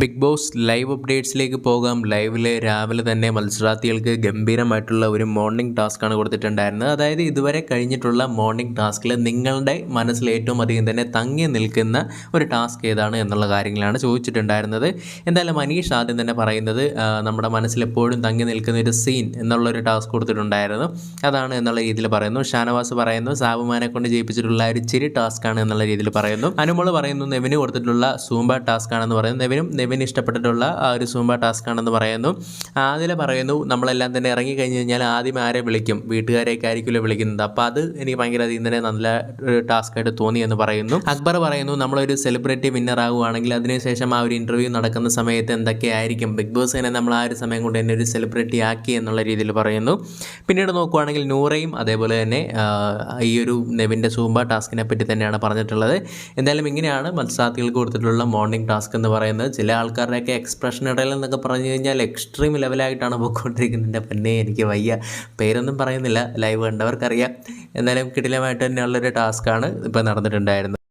Big boss live അപ്ഡേറ്റ്സിലേക്ക് പോകാം. ലൈവിലെ രാവിലെ തന്നെ മത്സരാർത്ഥികൾക്ക് ഗംഭീരമായിട്ടുള്ള ഒരു മോർണിംഗ് ടാസ്ക്കാണ് കൊടുത്തിട്ടുണ്ടായിരുന്നത്. അതായത് ഇതുവരെ കഴിഞ്ഞിട്ടുള്ള മോർണിംഗ് ടാസ്കിൽ നിങ്ങളുടെ മനസ്സിൽ ഏറ്റവും അധികം തന്നെ തങ്ങി നിൽക്കുന്ന ഒരു ടാസ്ക് ഏതാണ് എന്നുള്ള കാര്യങ്ങളാണ് ചോദിച്ചിട്ടുണ്ടായിരുന്നത്. എന്തായാലും മനീഷ് ആദ്യം തന്നെ പറയുന്നത് നമ്മുടെ മനസ്സിൽ എപ്പോഴും തങ്ങി നിൽക്കുന്ന ഒരു സീൻ എന്നുള്ളൊരു ടാസ്ക് കൊടുത്തിട്ടുണ്ടായിരുന്നു. അതാണ് എന്നുള്ള രീതിയിൽ പറയുന്നു. ഷാനവാസ് പറയുന്നു സാബുമാനെ കൊണ്ട് ജയിപ്പിച്ചിട്ടുള്ള ഒരു ചിരി ആണ് എന്നുള്ള രീതിയിൽ പറയുന്നു. അനുമോൾ പറയുന്നു നെവിന് കൊടുത്തിട്ടുള്ള സൂമ്പ ടാസ്ക് ആണെന്ന് പറയുന്നു. നെവിനും നെവിന് ഇഷ്ടപ്പെട്ടിട്ടുള്ള ആ ഒരു സൂമ്പ ടാസ്ക് ആണെന്ന് പറയുന്നു. ആദില പറയുന്നു നമ്മളെല്ലാം തന്നെ ഇറങ്ങി കഴിഞ്ഞ് കഴിഞ്ഞാൽ ആദ്യം ആരെ വിളിക്കും? വീട്ടുകാരെയൊക്കെ ആയിരിക്കുമല്ലോ വിളിക്കുന്നത്. അപ്പോൾ അത് എനിക്ക് ഭയങ്കര അധികം തന്നെ നല്ല ടാസ്ക് ആയിട്ട് തോന്നി എന്ന് പറയുന്നു. അക്ബർ പറയുന്നു നമ്മളൊരു സെലിബ്രിറ്റി വിന്നർ ആകുവാണെങ്കിൽ അതിനുശേഷം ആ ഒരു ഇന്റർവ്യൂ നടക്കുന്ന സമയത്ത് എന്തൊക്കെയായിരിക്കും ബിഗ് ബോസ് തന്നെ നമ്മൾ ആ ഒരു സമയം കൊണ്ട് തന്നെ ഒരു സെലിബ്രിറ്റി ആക്കി എന്നുള്ള രീതിയിൽ പറയുന്നു. പിന്നീട് നോക്കുവാണെങ്കിൽ നൂറയും അതേപോലെ തന്നെ ഈ ഒരു നെവിന്റെ സൂമ്പ ടാസ്കിനെ പറ്റി തന്നെയാണ് പറഞ്ഞിട്ടുള്ളത്. എന്തായാലും ഇങ്ങനെയാണ് മത്സരാർത്ഥികൾക്ക് കൊടുത്തിട്ടുള്ള മോർണിംഗ് ടാസ്ക് എന്ന് പറയുന്നത്. ചില ആൾക്കാരുടെയൊക്കെ എക്സ്പ്രഷൻ ഇടയിൽ എന്നൊക്കെ പറഞ്ഞു കഴിഞ്ഞാൽ എക്സ്ട്രീം ലെവലായിട്ടാണ് പോയിക്കൊണ്ടിരിക്കുന്നത്. എന്റെ എനിക്ക് വയ്യ. പേരൊന്നും പറയുന്നില്ല. ലൈവ് കണ്ടവർക്കറിയാം. എന്നാലും കിടിലമായിട്ട് തന്നെയുള്ളൊരു ടാസ്ക്കാണ് ഇപ്പോൾ നടന്നിട്ടുണ്ടായിരുന്നത്.